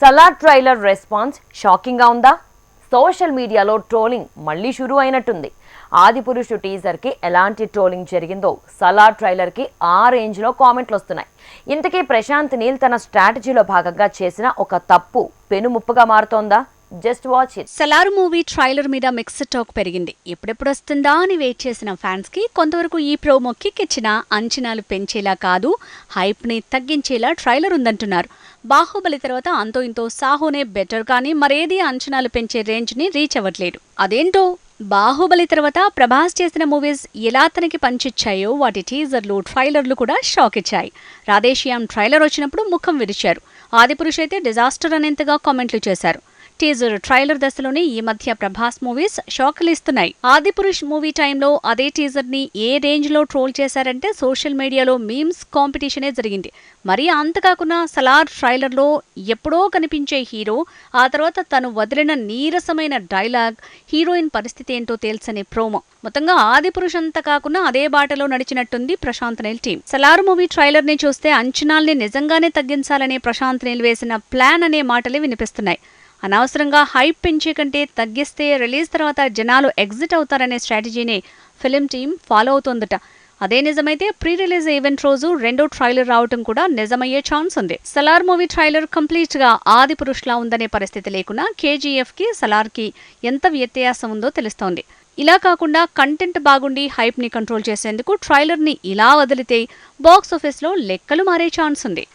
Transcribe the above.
Salaar trailer response షాకింగ్గా ఉందా? Social మీడియాలో ట్రోలింగ్ మళ్ళీ షురూ అయినట్టుంది. ఆదిపురుషు టీజర్కి ఎలాంటి ట్రోలింగ్ జరిగిందో సలార్ ట్రైలర్కి ఆ రేంజ్లో కామెంట్లు వస్తున్నాయి. ఇంతకీ ప్రశాంత్ నీల్ తన స్ట్రాటజీలో భాగంగా చేసిన ఒక తప్పు పెనుముప్పుగా మారుతోందా? Just watch it Salaar movie trailer మీద మిక్స్డ్ టాక్ పెరిగింది. ఎప్పుడెప్పుడు వస్తుందా అని వెయిట్ చేసిన ఫ్యాన్స్కి కొంతవరకు ఈ ప్రోమో కిక్ ఇచ్చిన అంచనాలు పెంచేలా కాదు హైప్ని తగ్గించేలా ట్రైలర్ ఉందంటున్నారు. బాహుబలి తర్వాత అంతో ఇంతో సాహోనే బెటర్ కానీ మరేది అంచనాలు పెంచే రేంజ్ని రీచ్ అవ్వట్లేదు. అదేంటో? బాహుబలి తర్వాత ప్రభాస్ చేసిన మూవీస్ ఎలా తనకి పంచిచ్చాయో వాటి టీజర్లు ట్రైలర్లు కూడా షాక్ ఇచ్చాయి. రాధేశ్యామ్ ట్రైలర్ వచ్చినప్పుడు ముఖం విరిచారు. ఆదిపురుష్ అయితే డిజాస్టర్ అనేంతగా కామెంట్లు చేశారు. టీజర్ ట్రైలర్ దశలోనే ఈ మధ్య ప్రభాస్ మూవీస్ షాక్లిస్తున్నాయి. ఆదిపురుష్ మూవీ టైంలో అదే టీజర్ని ఏ రేంజ్లో ట్రోల్ చేశారంటే సోషల్ మీడియాలో మీమ్స్ కాంపిటీషనే జరిగింది. మరి అంతకాకుండా సలార్ ట్రైలర్లో ఎప్పుడో కనిపించే హీరో ఆ తర్వాత తను వదిలిన నీరసమైన డైలాగ్ హీరోయిన్ పరిస్థితి ఏంటో తేల్చని ప్రోమో. మొత్తంగా ఆదిపురుష్ అంతా కాకుండా అదే బాటలో నడిచినట్టుంది ప్రశాంత్ నీల్ టీం. సలార్ మూవీ ట్రైలర్ని చూస్తే అంచనాల్ని నిజంగానే తగ్గించాలనే ప్రశాంత్ నీల్ వేసిన ప్లాన్ అనే మాటలే వినిపిస్తున్నాయి. అనవసరంగా హైప్ పెంచే కంటే తగ్గిస్తే రిలీజ్ తర్వాత జనాలు ఎగ్జిట్ అవుతారనే స్ట్రాటజీని ఫిలిం టీం ఫాలో అవుతోందట. అదే నిజమైతే ప్రీ రిలీజ్ ఈవెంట్ రోజు రెండో ట్రైలర్ రావటం కూడా నిజమయ్యే ఛాన్స్ ఉంది. సలార్ మూవీ ట్రైలర్ కంప్లీట్గా ఆది పురుషులా ఉందనే పరిస్థితి లేకున్నా కేజీఎఫ్కి సలార్కి ఎంత వ్యత్యాసం ఉందో తెలుస్తోంది. ఇలా కాకుండా కంటెంట్ బాగుండి హైప్ని కంట్రోల్ చేసేందుకు ట్రైలర్ని ఇలా వదిలితే బాక్స్ ఆఫీస్లో లెక్కలు మారే ఛాన్స్ ఉంది.